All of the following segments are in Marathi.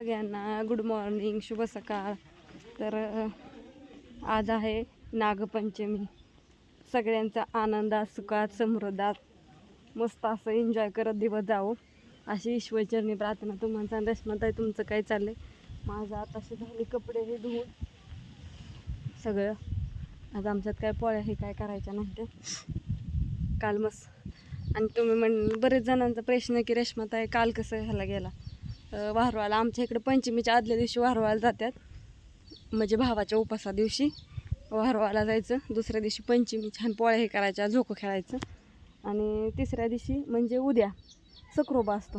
सगळ्यांना गुड मॉर्निंग शुभ सकाळ. तर आज आहे नागपंचमी. सगळ्यांचा आनंदात सुखात समृद्धात. मस्त असं एन्जॉय करत दिवस जावो. अशी ईश्वरचरणी प्रार्थना तुम्हाला रश्मताई तुमचं काय चाललंय? माझं आताशी झाले कपडे हे धुवून. सगळं. आज आमच्यात काय पोळ्या हे काय करायच्या नाही ते. काल मस्त. आणि तुम्ही म्हण बरेच जणांचा प्रश्न की रेश्माताई काल कसं ह्याला गेला? वाहरवाला आमच्या इकडे पंचमीच्या आदल्या दिवशी वाहरवाला जातात. म्हणजे भावाच्या उपासा दिवशी वाहरवाला जायचं. दुसऱ्या दिवशी पंचमी छान पोळ्या हे करायच्या झोकं खेळायचं. आणि तिसऱ्या दिवशी म्हणजे उद्या सक्रोबा असतो.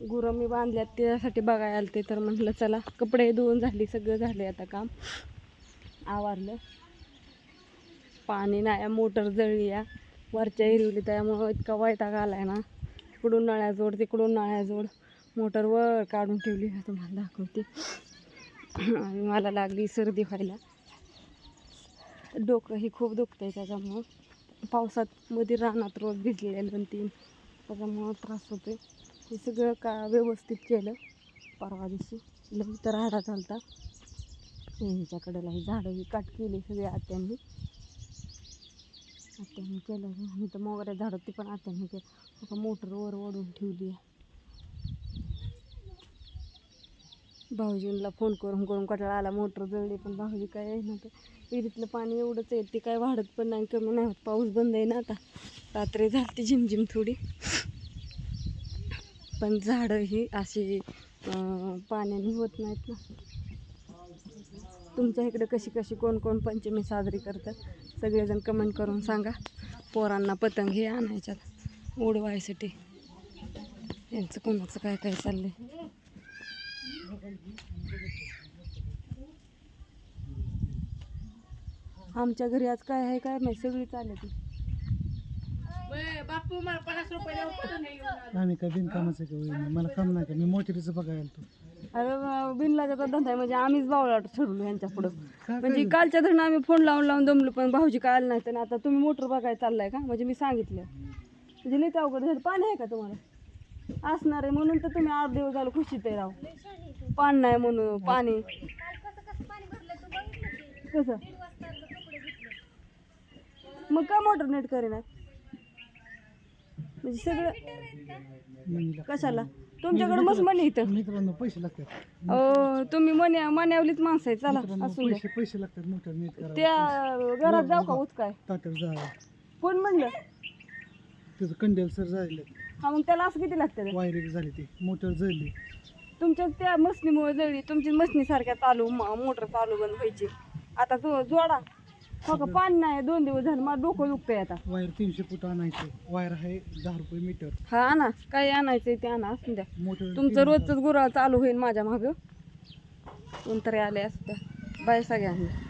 गुरं मी बांधल्यात त्यासाठी बघायला आलते तर म्हटलं चला कपडे धुवून झाली सगळं झाले आता काम. आवारलं. पाणी नाही मोटर जळली या वरच्या हिरवली त्यामुळं इतका वैताग आलाय ना. इकडून नळ्याजोड तिकडून नळ्याजोड मोटर वर काढून ठेवली तुम्हाला दाखवते. आणि मला लागली सर्दी व्हायला. डोकं ही खूप दुखतंय त्याच्यामुळं. पावसात मध्ये रानात रोज भिजलेलं दोन तीन. त्याच्यामुळं त्रास होतो हे सगळं का व्यवस्थित केलं? परवा दिवशी. लई तर राडा चालता ह्याच्याकडेला ही झाडं ही काट केली सगळी आत्यांनी. आत्यांनी केलं. आणि तर मोगऱ्या झाडं ती पण आत्यांनी केलं. आता मोटर वर ओढून ठेवली आहे. भाऊजींना फोन करून करून कटाळा आला मोटर जळली पण भाऊजी काय आहे ना विहिरीतलं पाणी एवढंच आहे ते काय वाढत पण नाही कमी नाही होत पाऊस बंद आहे ना आता. रात्री झाली झिमझिम थोडी. पण झाडं ही अशी पाण्याने होत नाहीत ना. तुमच्या इकडे कशी कशी कोण कोण पंचमी साजरी करतात? सगळेजण कमेंट करून सांगा. पोरांना पतंग हे आणायच्यात उडवायसाठी. यांचं कोणाचं काय काय चाललं आहे आमच्या घरी आज काय आहे काय माहिती? सगळी चालत बापू मला पन्नास रुपये आम्ही काय बिनकामाचं का होईना मला काम नाही का? मी मोटरीचं बघायला तो अरे बिनलाचा धंदा आहे म्हणजे आम्हीच बावळा ठरवलो यांच्या पुढं. म्हणजे कालच्या धरणं आम्ही फोन लावून लावून दमलो पण भाऊजी काय आलं नाही तर आता तुम्ही मोटर बघायला चाललाय का? म्हणजे मी सांगितलं. म्हणजे लई अवघड झालं. पाणी आहे का तुम्हाला? असणार आहे म्हणून तर तुम्ही आठ दिवस झालं खुशीत आहे राव. पाणी नाही म्हणून पाणी. कसं? मग का मोटर नेट करेना? म्हणजे सगळं कशाला? तुमच्याकडे मस्त म्हणे इथं. मित्रांनो पैसे लागतात. अहो, तुम्ही मन्या मन्यावलीच माणसं आहे चला मित्रांनो असू द्या. पैसे पैसे लागतात मोटर नीट करायला त्या घरात जाऊ का उचकाय ताटर जा. कोण म्हणलं? त्याचं कंडेन्सर जायले हा मग त्याला असं किती लागतं? वायरिंग झाली ती मोटर जळली. तुमच्या त्या मसनीमुळे जळली तुमची मसनी सारख्या चालू मोटर चालू बंद व्हायची. आता तो जोडा हो का पाणी नाही दोन दिवस झालं मला डोकं दुखतंय आता. वायर तीनशे फूट आणायचं वायर आहे दहा रुपये मीटर. हा आणा काही आणायचंय ते आणा असू द्या. मोटर तुमचं रोजच गुराळ चालू होईल माझ्या मागं. कोणतरी आले असू द्या बाय सगळ्यांना.